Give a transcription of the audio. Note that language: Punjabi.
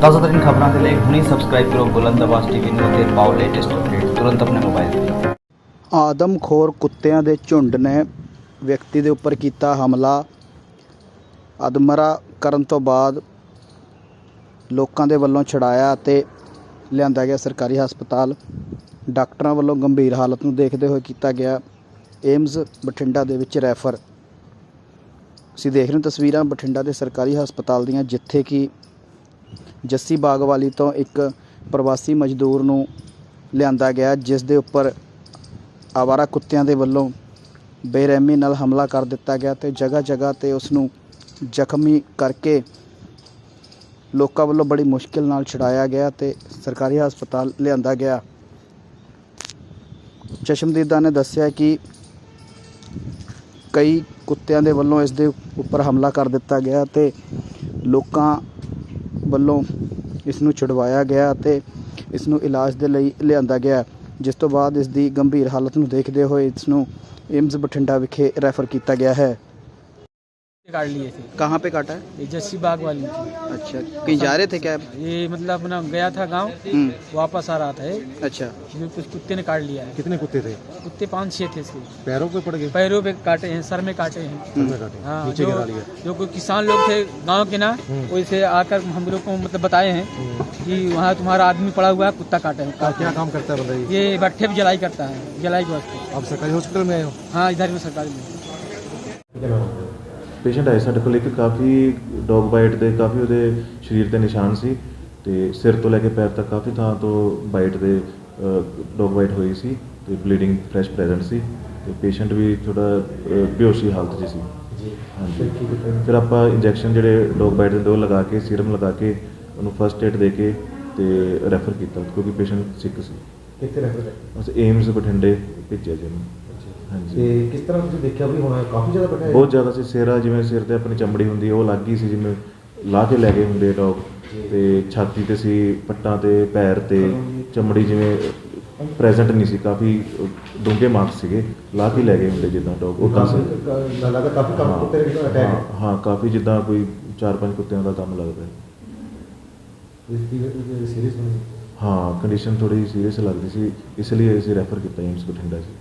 ਤਾਜ਼ਾ ਖਬਰਾਂ ਦੇ ਲਈ ਹੁਣੇ ਸਬਸਕ੍ਰਾਈਬ ਕਰੋ ਬੁਲੰਦ ਆਵਾਜ਼ ਟੀਵੀ ਨੂੰ ਅਤੇ ਪਾਓ ਲੇਟੈਸਟ ਅਪਡੇਟ ਤੁਰੰਤ ਆਪਣੇ ਮੋਬਾਈਲ ਤੇ। ਆਦਮਖੋਰ ਕੁੱਤਿਆਂ ਦੇ ਝੁੰਡ ਨੇ ਵਿਅਕਤੀ ਦੇ ਉੱਪਰ ਕੀਤਾ ਹਮਲਾ। ਅਦਮਰਾ ਕਰਨ ਤੋਂ ਬਾਅਦ ਲੋਕਾਂ ਦੇ ਵੱਲੋਂ ਛਡਾਇਆ ਅਤੇ ਲਿਆਂਦਾ ਗਿਆ ਸਰਕਾਰੀ ਹਸਪਤਾਲ। ਡਾਕਟਰਾਂ ਵੱਲੋਂ ਗੰਭੀਰ ਹਾਲਤ ਨੂੰ ਦੇਖਦੇ ਹੋਏ ਕੀਤਾ ਗਿਆ ਏਮਜ਼ ਬਠਿੰਡਾ ਦੇ ਵਿੱਚ ਰੈਫਰ। ਅਸੀਂ ਦੇਖ ਰਹੇ ਤਸਵੀਰਾਂ ਬਠਿੰਡਾ ਦੇ ਸਰਕਾਰੀ ਹਸਪਤਾਲ ਦੀਆਂ, ਜਿੱਥੇ ਕਿ ਜੱਸੀ ਬਾਗਵਾਲੀ ਤੋਂ ਇੱਕ ਪ੍ਰਵਾਸੀ ਮਜ਼ਦੂਰ ਨੂੰ ਲਿਆਂਦਾ ਗਿਆ, ਜਿਸ ਦੇ ਉੱਪਰ ਆਵਾਰਾ ਕੁੱਤਿਆਂ ਦੇ ਵੱਲੋਂ ਬੇਰਹਿਮੀ ਨਾਲ ਹਮਲਾ ਕਰ ਦਿੱਤਾ ਗਿਆ ਤੇ ਜਗ੍ਹਾ ਜਗ੍ਹਾ ਤੇ ਉਸ ਨੂੰ ਜ਼ਖਮੀ ਕਰਕੇ ਲੋਕਾਂ ਵੱਲੋਂ ਬੜੀ ਮੁਸ਼ਕਿਲ ਨਾਲ ਛੁਡਾਇਆ ਗਿਆ ਤੇ ਸਰਕਾਰੀ ਹਸਪਤਾਲ ਲਿਆਂਦਾ ਗਿਆ। ਚਸ਼ਮਦੀਦਾਂ ਨੇ ਦੱਸਿਆ ਕਿ ਕਈ ਕੁੱਤਿਆਂ ਦੇ ਵੱਲੋਂ ਇਸ ਦੇ ਉੱਪਰ ਹਮਲਾ ਕਰ ਦਿੱਤਾ ਗਿਆ ਤੇ ਲੋਕਾਂ ਵੱਲੋਂ ਇਸ ਨੂੰ ਛੁਡਵਾਇਆ ਗਿਆ ਅਤੇ ਇਸ ਨੂੰ ਇਲਾਜ ਦੇ ਲਈ ਲਿਆਂਦਾ ਗਿਆ। ਜਿਸ ਤੋਂ ਬਾਅਦ ਇਸ ਦੀ ਗੰਭੀਰ ਹਾਲਤ ਨੂੰ ਦੇਖਦੇ ਹੋਏ ਇਸ ਨੂੰ ਏਮਜ਼ ਬਠਿੰਡਾ ਵਿਖੇ ਰੈਫਰ ਕੀਤਾ ਗਿਆ ਹੈ। काट लिए थे। कहाँ पे काटा है? ये जस्सी बाग वाली थी। अच्छा कहीं जा रहे थे क्या? ये मतलब अपना गया था गाँव हम्म। वापस आ रहा था ये। अच्छा। कुछ कुत्ते ने काट लिया है। कितने कुत्ते थे? कुत्ते पाँच छः थे इसके। पैरों पे पड़ गए? पैरों पे काटे हैं सर में काटे हैं। काटे हाँ। नीचे जो लिया जो कोई किसान लोग थे गाँव के ना हम्म। वैसे आकर हम लोग को मतलब बताए हैं कि वहाँ तुम्हारा आदमी पड़ा हुआ है कुत्ता काटे हैं। क्या काम करता है ये? भट्ठे पे जलाई करता है जलाई के वास्ते। आप सरकारी हॉस्पिटल में आए हो? हाँ इधर में सरकारी में। ਪੇਸ਼ੈਂਟ ਆਏ ਸਾਡੇ ਕੋਲ ਇੱਕ ਕਾਫੀ ਡੌਗ ਬਾਈਟ ਦੇ ਕਾਫੀ ਉਹਦੇ ਸਰੀਰ ਤੇ ਨਿਸ਼ਾਨ ਸੀ ਤੇ ਸਿਰ ਤੋਂ ਲੈ ਕੇ ਪੈਰ ਤੱਕ ਕਾਫੀ ਥਾਂ ਤੋਂ ਬਾਈਟ ਦੇ ਡੌਗ ਬਾਈਟ ਹੋਈ ਸੀ ਤੇ ਬਲੀਡਿੰਗ ਫ੍ਰੈਸ਼ ਪ੍ਰੈਜ਼ੈਂਟ ਸੀ ਤੇ ਪੇਸ਼ੈਂਟ ਵੀ ਥੋੜਾ ਬੇਹੋਸ਼ੀ ਹਾਲਤ 'ਚ ਸੀ। ਹਾਂਜੀ। ਫਿਰ ਆਪਾਂ ਇੰਜੈਕਸ਼ਨ ਜਿਹੜੇ ਡੌਗ ਬਾਈਟ ਦੇ ਉਹ ਲਗਾ ਕੇ ਸੀਰਮ ਲਗਾ ਕੇ ਉਹਨੂੰ ਫਰਸਟ ਏਡ ਦੇ ਕੇ ਤੇ ਰੈਫਰ ਕੀਤਾ ਕਿਉਂਕਿ ਪੇਸ਼ੈਂਟ ਸਿੱਕ ਸੀ। ਕਿੱਥੇ ਰਹਿੰਦੇ ਬਸ ਏਮਸ ਬਠਿੰਡੇ ਭੇਜਿਆ ਜੀ ਉਹਨੂੰ। ਤੇ ਕਿਸ ਤਰ੍ਹਾਂ ਤੁਸੀਂ ਦੇਖਿਆ ਵੀ ਹੁਣ ਕਾਫੀ ਜ਼ਿਆਦਾ ਹੈ ਬਹੁਤ ਜ਼ਿਆਦਾ ਸੀ ਸਿਰਾ ਜਿਵੇਂ ਸਿਰ ਤੇ ਆਪਣੀ ਚਮੜੀ ਹੁੰਦੀ ਹੈ ਉਹ ਲੱਗ ਗਈ ਸੀ ਜਿਵੇਂ ਲਾ ਕੇ ਲੈ ਗਏ ਹੁੰਦੇ ਡੌਗ ਤੇ ਛਾਤੀ ਤੇ ਸੀ ਪੱਟਾਂ ਤੇ ਪੈਰ ਤੇ ਚਮੜੀ ਜਿਵੇਂ ਪ੍ਰੈਜ਼ੈਂਟ ਨਹੀਂ ਸੀ ਕਾਫੀ ਡੂੰਘੇ ਮਾਰਕਸ ਸੀਗੇ ਲਾ ਕੇ ਲੈ ਗਏ ਹੁੰਦੇ ਜਿੱਦਾਂ ਡੌਗ ਉਹ ਸੀ। ਲੱਗਦਾ ਕਾਫੀ ਕੰਮ ਕੁੱਤੇ ਦੇ ਅਟੈਕ ਹਾਂ ਕਾਫੀ ਜਿੱਦਾਂ ਕੋਈ ਚਾਰ ਪੰਜ ਕੁੱਤਿਆਂ ਦਾ ਕੰਮ ਲੱਗਦਾ। ਹੈ? ਹਾਂ ਕੰਡੀਸ਼ਨ ਥੋੜੀ ਸੀਰੀਅਸ ਲੱਗਦੀ ਸੀ ਇਸ ਲਈ ਅਸੀਂ ਰੈਫਰ ਕੀਤਾ ਏਮਸ ਬਠਿੰਡਾ ਸੀ